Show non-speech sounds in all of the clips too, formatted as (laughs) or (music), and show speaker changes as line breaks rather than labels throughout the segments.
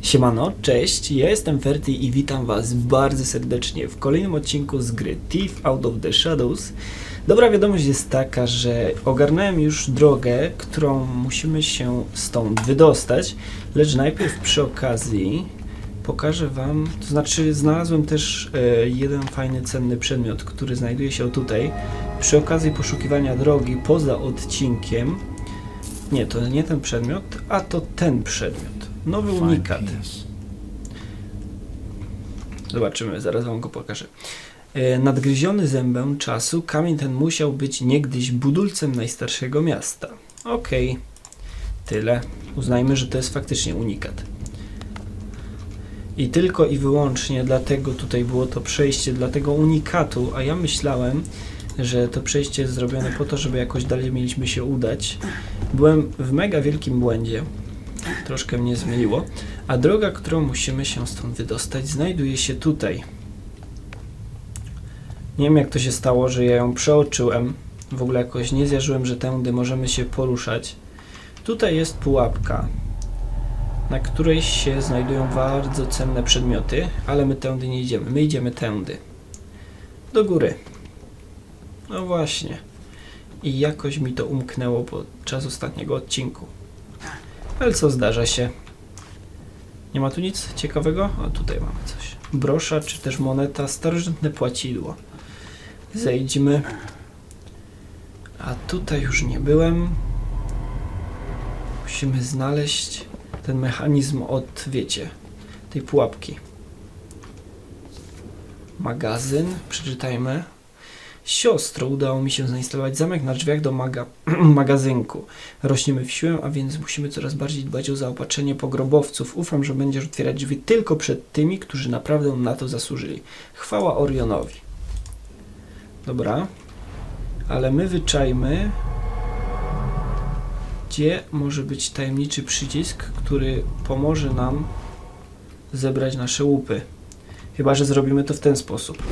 Siemano, cześć, ja jestem Ferty i witam Was bardzo serdecznie w kolejnym odcinku z gry Thief Out of the Shadows. Dobra wiadomość jest taka, że ogarnąłem już drogę, którą musimy się stąd wydostać, lecz najpierw przy okazji pokażę Wam, to znaczy znalazłem też e, jeden fajny, cenny przedmiot, który znajduje się tutaj. Przy okazji poszukiwania drogi poza odcinkiem, nie, to nie ten przedmiot, a to ten przedmiot. Nowy unikat. Zobaczymy, zaraz wam go pokażę. E, Nadgryziony zębem czasu, kamień ten musiał być niegdyś budulcem najstarszego miasta. Okej, tyle. Uznajmy, że to jest faktycznie unikat. I tylko i wyłącznie dlatego tutaj było to przejście dla tego unikatu, a ja myślałem, że to przejście jest zrobione po to, żeby jakoś dalej mieliśmy się udać. Byłem w mega wielkim błędzie. Troszkę mnie zmyliło. A droga, którą musimy się stąd wydostać, znajduje się tutaj. Nie wiem jak to się stało, że ja ją przeoczyłem. W ogóle jakoś nie zjarzyłem, że tędy możemy się poruszać. Tutaj jest pułapka, na której się znajdują bardzo cenne przedmioty, ale my tędy nie idziemy. My idziemy tędy. Do góry. No właśnie. I jakoś mi to umknęło podczas ostatniego odcinku. Ale co zdarza się? Nie ma tu nic ciekawego? A tutaj mamy coś. Brosza, czy też moneta, starożytne płacidło. Zejdźmy. A tutaj już nie byłem. Musimy znaleźć ten mechanizm od, wiecie, tej pułapki. Magazyn, przeczytajmy. Siostro, udało mi się zainstalować zamek na drzwiach do maga (clears throat) magazynku. Rośniemy w siłę, a więc musimy coraz bardziej dbać o zaopatrzenie pogrobowców. Ufam, że będziesz otwierać drzwi tylko przed tymi, którzy naprawdę na to zasłużyli. Chwała Orionowi. Dobra. Ale my wyczajmy, gdzie może być tajemniczy przycisk, który pomoże nam zebrać nasze łupy. Chyba, że zrobimy to w ten sposób.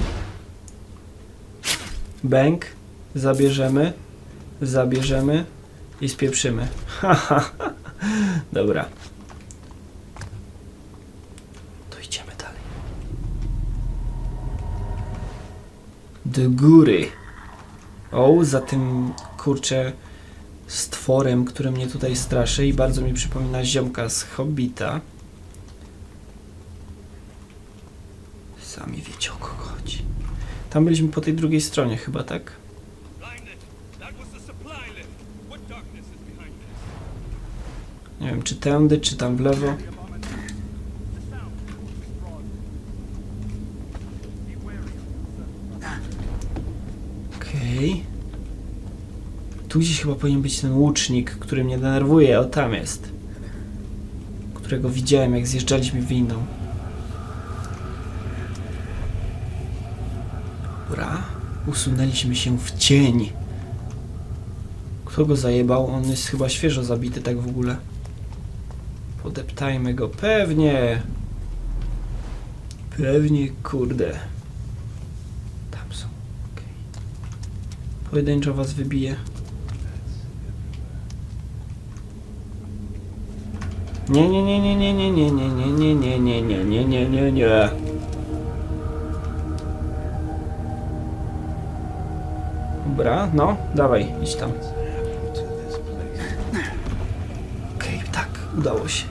Bęk, zabierzemy, zabierzemy i spieprzymy. (laughs) Dobra. To idziemy dalej. Do góry. O, za tym kurczę stworem, który mnie tutaj straszy i bardzo mi przypomina ziomka z Hobbita. Sami wiecie o kogo chodzi. Tam byliśmy po tej drugiej stronie chyba, tak? Nie wiem, czy tędy, czy tam w lewo. Okej. Tu gdzieś chyba powinien być ten łucznik, który mnie denerwuje. O, tam jest. Którego widziałem, jak zjeżdżaliśmy windą. Dobra. Usunęliśmy się w cień. Kto go zajebał? On jest chyba świeżo zabity, tak w ogóle. Podeptajmy go. Pewnie. Pewnie, kurde. Tam są. Okej. Pojedynczo was wybije. Nie, nie, nie, nie, nie, nie, nie, nie, nie, nie, nie, nie, nie, nie, nie, nie. Dobra, no, dawaj, idź tam. Okej, tak, udało się.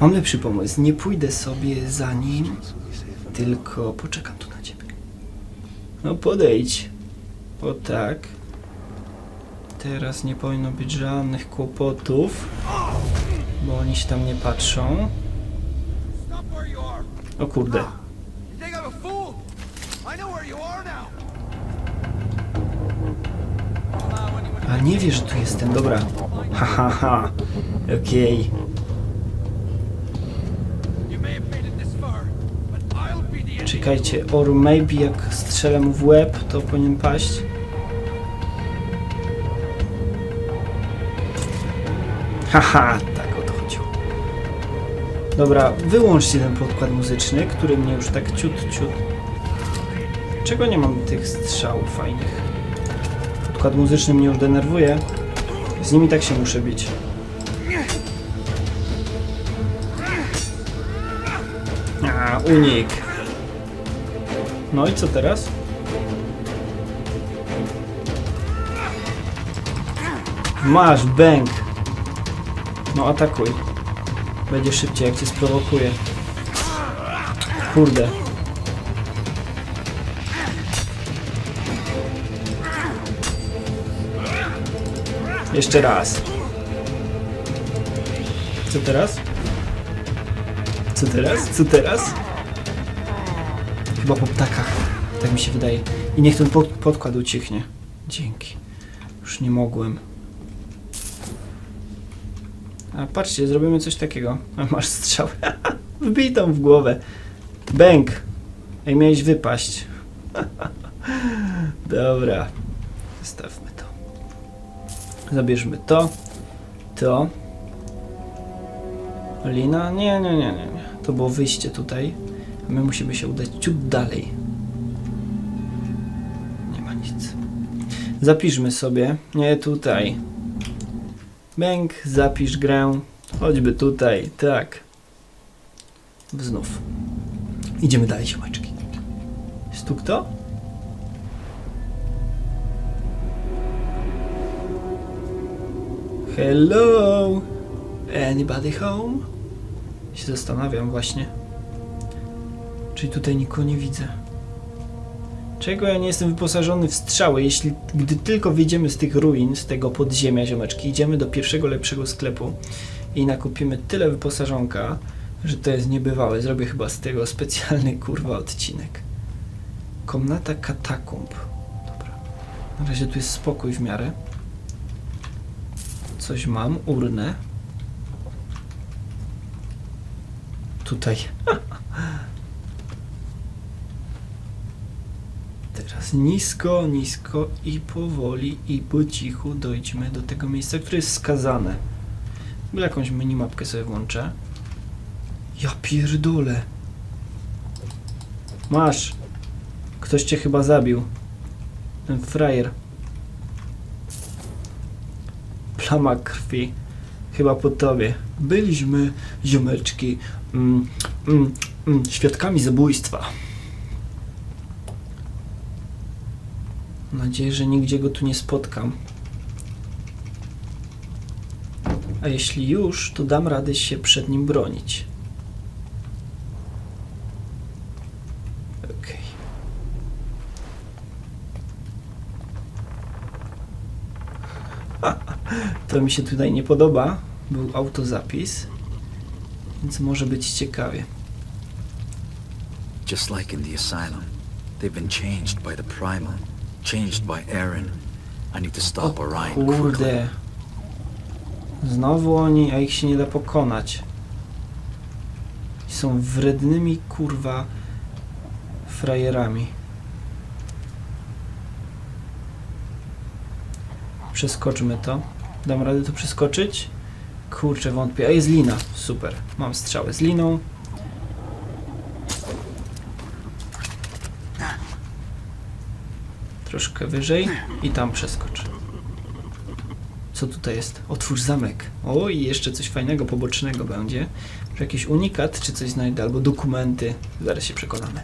Mam lepszy pomysł. Nie pójdę sobie za nim, tylko poczekam tu na ciebie. No podejdź. O tak. Teraz nie powinno być żadnych kłopotów, bo oni się tam nie patrzą. O kurde. Nie wie, że tu jestem, dobra. Ha, ha, ha. Okej.
End.
Czekajcie, or maybe jak strzelę mu w łeb, to powinien paść. Haha, tak o to chodziło. Dobra, wyłączcie ten podkład muzyczny, który mnie już tak ciut, ciut. Czego nie mam tych strzałów fajnych? Układ muzyczny mnie już denerwuje. Z nimi tak się muszę bić. A, unik. No i co teraz? Masz, bęk. No atakuj. Będzie szybciej, jak cię sprowokuje. Kurde. Jeszcze raz. Co teraz? Co teraz? Co teraz? Chyba po ptakach. Tak mi się wydaje. I niech ten pod podkład ucichnie. Dzięki. Już nie mogłem. A patrzcie, zrobimy coś takiego. A masz strzał. (laughs) Wbij tam w głowę. Bęk. Ej, miałeś wypaść. (laughs) Dobra. Zostawmy. Zabierzmy to. To. Lina? Nie, nie, nie, nie. nie. To było wyjście tutaj. My musimy się udać ciut dalej. Nie ma nic. Zapiszmy sobie. Nie tutaj. Bęk, zapisz grę. Choćby tutaj, tak. Znów. Idziemy dalej, siemaczki. Jest tu kto? Hello? Anybody home? Się zastanawiam właśnie. Czyli tutaj nikogo nie widzę. Czego ja nie jestem wyposażony w strzały, jeśli gdy tylko wyjdziemy z tych ruin, z tego podziemia, ziomeczki, idziemy do pierwszego lepszego sklepu i nakupimy tyle wyposażonka, że to jest niebywałe. Zrobię chyba z tego specjalny kurwa odcinek. Komnata katakumb. Dobra. Na razie tu jest spokój w miarę. Coś mam, urnę. Tutaj. (laughs) Teraz nisko, nisko i powoli i po cichu dojdźmy do tego miejsca, które jest skazane. Jakąś minimapkę sobie włączę. Ja pierdolę. Masz. Ktoś cię chyba zabił. Ten frajer. Plama krwi. Chyba po tobie. Byliśmy, ziomeczki, mm, mm, mm, świadkami zabójstwa. Mam nadzieję, że nigdzie go tu nie spotkam. A jeśli już, to dam radę się przed nim bronić. Okej. To mi się tutaj nie podoba. Był autozapis, więc może być ciekawie.
Just like in the asylum, they've been changed by the primal, changed by Aaron. I need to stop Orion quickly.
kurde. Znowu oni, a ich się nie da pokonać. Są wrednymi kurwa frajerami. Przeskoczmy to. Dam radę to przeskoczyć? Kurczę, wątpię. A jest lina. Super. Mam strzałę z liną. Troszkę wyżej i tam przeskocz. Co tutaj jest? Otwórz zamek. O, i jeszcze coś fajnego, pobocznego będzie. Może jakiś unikat, czy coś znajdę, albo dokumenty. Zaraz się przekonamy.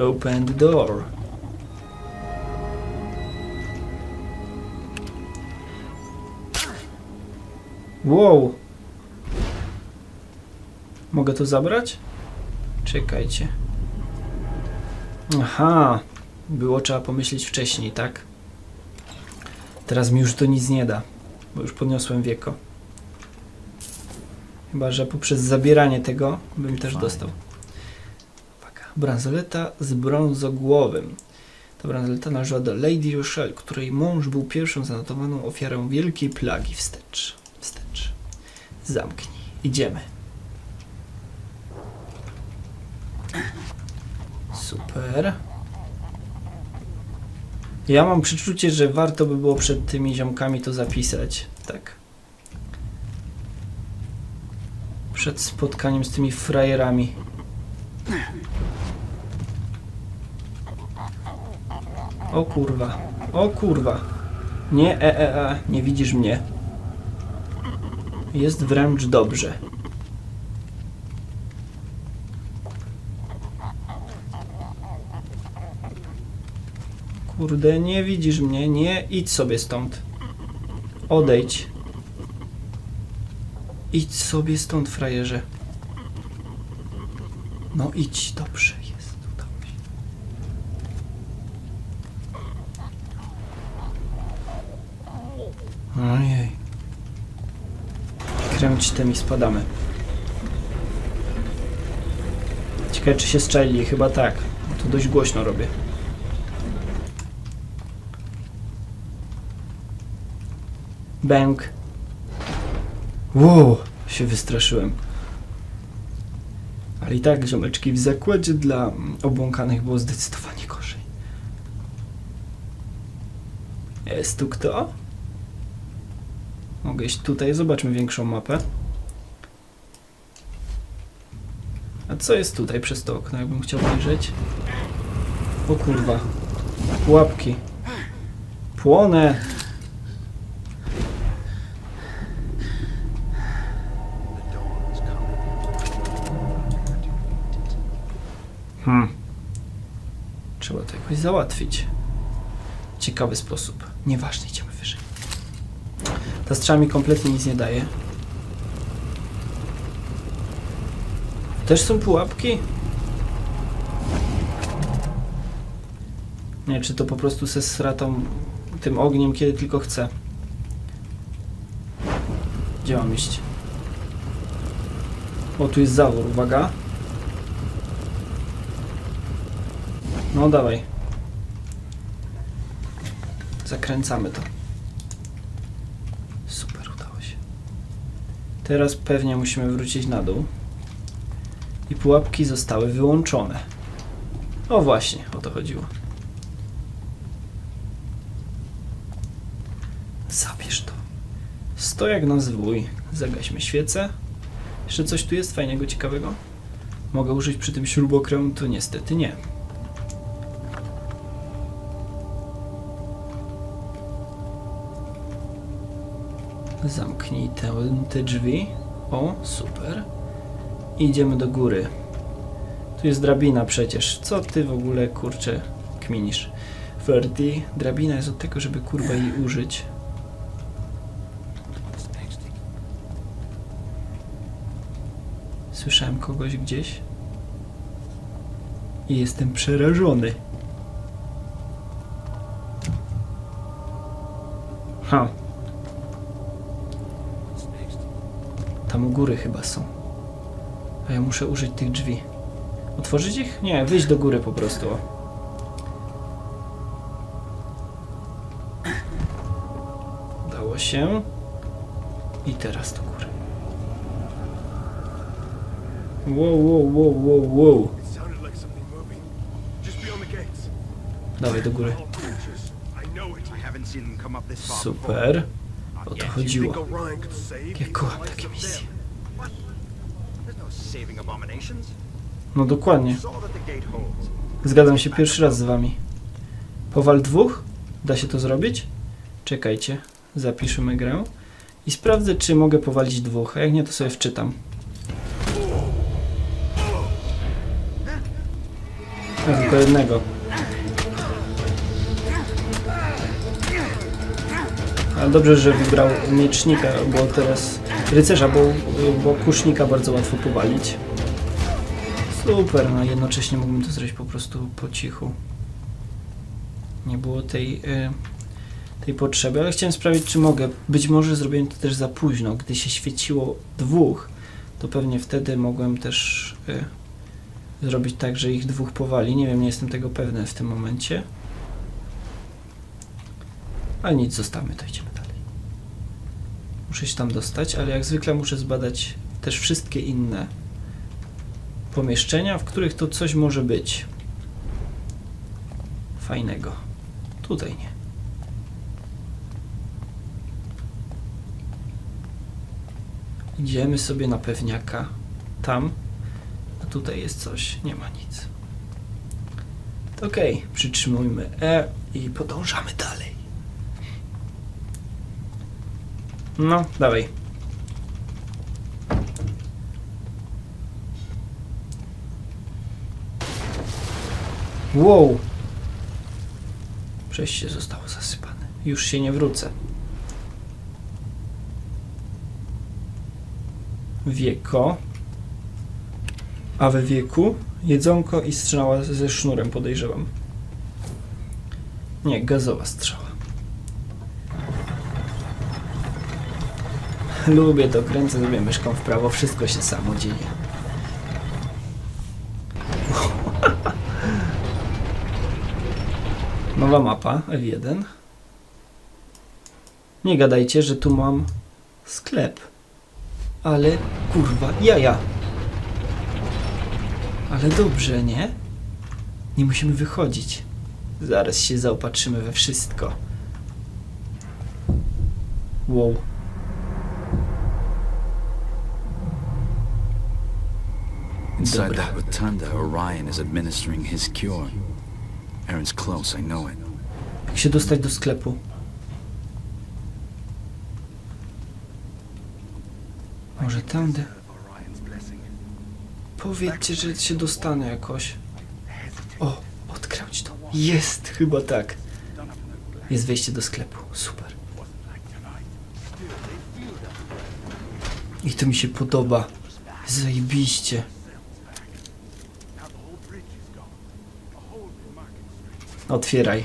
Open the door. Wow. Mogę to zabrać? Czekajcie. Aha. Było trzeba pomyśleć wcześniej, tak? Teraz mi już to nic nie da, bo już podniosłem wieko. Chyba, że poprzez zabieranie tego bym też dostał. Uwaga. Bransoleta z brązogłowym. Ta bransoleta należała do Lady Rochelle, której mąż był pierwszą zanotowaną ofiarą wielkiej plagi. Wstecz. Zamknij. Idziemy. Super. Ja mam przeczucie, że warto by było przed tymi ziomkami to zapisać. Tak. Przed spotkaniem z tymi frajerami. O kurwa. O kurwa. Nie, e, e, e, nie widzisz mnie. Jest wręcz dobrze. Kurde, nie widzisz mnie, nie, idź sobie stąd. Odejdź. Idź sobie stąd, frajerze. No idź, dobrze jest, udało się. Kręć i spadamy. Ciekawe, czy się strzeli. Chyba tak. To dość głośno robię. Bęk. Wow, się wystraszyłem. Ale i tak, ziomeczki, w zakładzie dla obłąkanych było zdecydowanie gorzej. Jest tu kto? Mogę iść tutaj, zobaczmy większą mapę. A co jest tutaj przez to okno, jakbym chciał wyjrzeć? O kurwa. Pułapki. Płonę! Hmm. Trzeba to jakoś załatwić. Ciekawy sposób. Nieważne. Ta strzała mi kompletnie nic nie daje. Też są pułapki? Nie, czy to po prostu se sratą tym ogniem, kiedy tylko chcę. Gdzie mam iść? O, tu jest zawór, uwaga. No dawaj. Zakręcamy to. Super, udało się. Teraz pewnie musimy wrócić na dół. I pułapki zostały wyłączone. O właśnie, o to chodziło. Zabierz to. Sto jak na zwój. Zagaśmy świecę. Jeszcze coś tu jest fajnego, ciekawego? Mogę użyć przy tym śrubokrętu? Niestety nie. Zamknij te, te drzwi. O, super. Idziemy do góry. Tu jest drabina przecież. Co ty w ogóle, kurczę, kminisz? Ferdi, drabina jest od tego, żeby kurwa jej użyć. Słyszałem kogoś gdzieś. I jestem przerażony. Ha. Tam u góry chyba są. A ja muszę użyć tych drzwi. Otworzyć ich? Nie, wyjść do góry po prostu. o. Udało się. I teraz do góry. Wow, wow, wow, wow, wow. Dawaj do góry. Super. O to chodziło.
think Orion could save
Ja
even
kocham
the likes
takie misje.
no.
No dokładnie. Zgadzam się pierwszy raz z wami. Powal dwóch? Da się to zrobić? Czekajcie. Zapiszemy grę. I sprawdzę, czy mogę powalić dwóch. A jak nie, to sobie wczytam. No, tylko jednego. Ale dobrze, że wybrał miecznika, bo teraz rycerza, bo, bo kusznika bardzo łatwo powalić. Super, no jednocześnie mógłbym to zrobić po prostu po cichu. Nie było tej, y, tej potrzeby, ale chciałem sprawdzić, czy mogę. Być może zrobiłem to też za późno. Gdy się świeciło dwóch, to pewnie wtedy mogłem też y, zrobić tak, że ich dwóch powali. Nie wiem, nie jestem tego pewny w tym momencie. Ale nic, zostawmy to, idziemy. Muszę się tam dostać, ale jak zwykle muszę zbadać też wszystkie inne pomieszczenia, w których to coś może być fajnego. Tutaj nie. Idziemy sobie na pewniaka. Tam. A tutaj jest coś. Nie ma nic. Okej, przytrzymujmy E i podążamy dalej. No, dawaj. Wow! Przejście zostało zasypane. Już się nie wrócę. Wieko. A we wieku jedzonko i strzała ze sznurem podejrzewam. Nie, gazowa strzała. Lubię to, kręcę sobie myszką w prawo, wszystko się samo dzieje. (laughs) Nowa mapa, F1. Nie gadajcie, że tu mam sklep. Ale kurwa, jaja. Ale dobrze, nie? Nie musimy wychodzić. Zaraz się zaopatrzymy we wszystko. Wow.
Inside
Dobra.
that rotunda, Orion is administering his cure. Aaron's close, I know it.
Jak się dostać do sklepu? Może tędy? Powiedzcie, że się dostanę jakoś. O, odkręć to. Jest, chyba tak. Jest wejście do sklepu. Super. I to mi się podoba. Zajebiście. Otwieraj.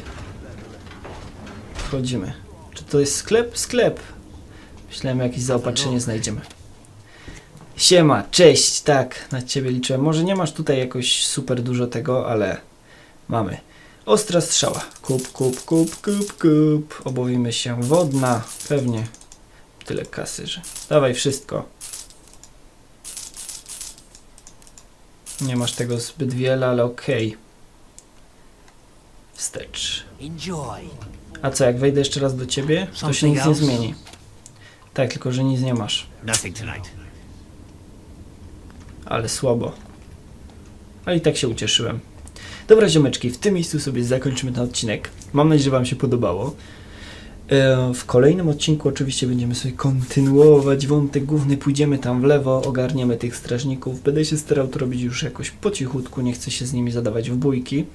Wchodzimy. Czy to jest sklep? Sklep. Myślałem, jakieś zaopatrzenie znajdziemy. Siema, cześć, tak, na ciebie liczyłem. Może nie masz tutaj jakoś super dużo tego, ale mamy. Ostra strzała. Kup, kup, kup, kup, kup. Obowimy się. Wodna, pewnie. Tyle kasy, że. Dawaj wszystko. Nie masz tego zbyt wiele, ale okej. Wstecz. A co, jak wejdę jeszcze raz do ciebie, to się nic nie zmieni. Tak, tylko że nic nie masz. Ale słabo. Ale i tak się ucieszyłem. Dobra, ziomeczki, w tym miejscu sobie zakończymy ten odcinek. Mam nadzieję, że Wam się podobało. E, W kolejnym odcinku oczywiście będziemy sobie kontynuować wątek główny, pójdziemy tam w lewo, ogarniemy tych strażników. Będę się starał to robić już jakoś po cichutku, nie chcę się z nimi zadawać w bójki.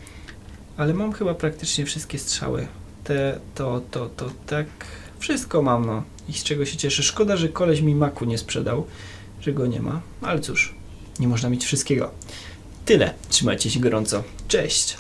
Ale mam chyba praktycznie wszystkie strzały. Te, to, to, to, tak. Wszystko mam, no. I z czego się cieszę. Szkoda, że koleś mi maku nie sprzedał, że go nie ma. Ale cóż, nie można mieć wszystkiego. Tyle. Trzymajcie się gorąco. Cześć!